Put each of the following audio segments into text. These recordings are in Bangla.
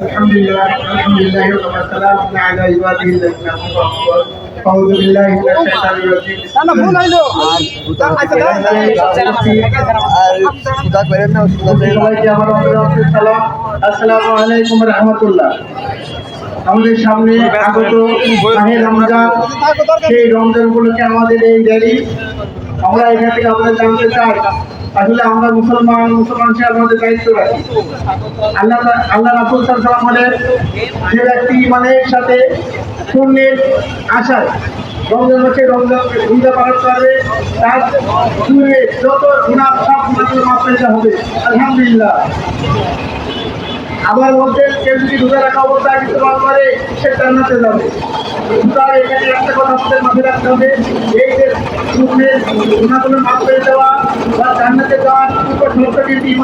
الحمد لله الحمد لله والسلام على عباده الذين امنوا أعوذ بالله من الشيطان الرجيم بسم না ভুল হইলো আর সুদা করেন না সুদা করেন না। সবাইকে আমার অন্তর সালাম আসসালামু আলাইকুম রহমতুল্লাহ আমাদের সামনে আগত মাহে রমজান সেই রমজান উপলক্ষে আমাদের এই র্যালি আমরা এখান থেকে আমরা জানতে চাই আসলে আমরা মুসলমান মুসলমান সে আমাদের দায়িত্ব রাখি আল্লাহ আল্লাহ রাসুল সাল্লাম যে ব্যক্তি ইমানের সাথে পুণ্যের আশায় রমজান মাসে রমজান পালন করবে, তার যত গুণা সব পেতে হবে। আলহামদুলিল্লাহ। আবার মধ্যে কেউ যদি রাখা অবস্থায় কিছু করে, সে যাবে। এখানে একটা কথা আমাদের রাখতে হবে, এই যে পুণ্যের গুণাগুলো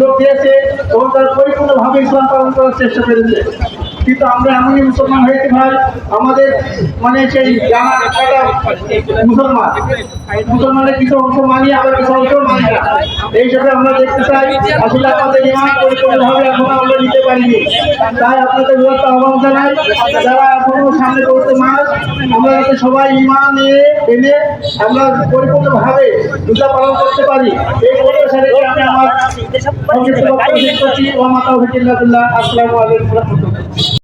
লোক তার পরিপূর্ণভাবে ইসলাম পালন করার চেষ্টা করেছে। কিন্তু আমরা এমনই মুসলমান হয়েছি ভাই, আমাদের মানে সেই মুসলমান। মুসলমানের কিছু অংশ মানি, আবার কিছু অংশ মানি না। এই হিসাবে আমরা দেখতে চাই, আসলে আমাদের ইমান পরিপূর্ণভাবে এখন আমরা নিতে পারিনি। তাই আপনাদের বিরত আহ্বান জানাই, যারা এখনও সামনে করতে মাস, আমরা যাতে সবাই ইমান এনে আমরা পরিপূর্ণভাবে রোজা পালন করতে পারি। এই পরিবেশে রেখে আমি আমার সংক্ষিপ্ত বক্তব্য শেষ করছি ও মাতা আসসালামু আলাইকুম রহমতুল্লাহ।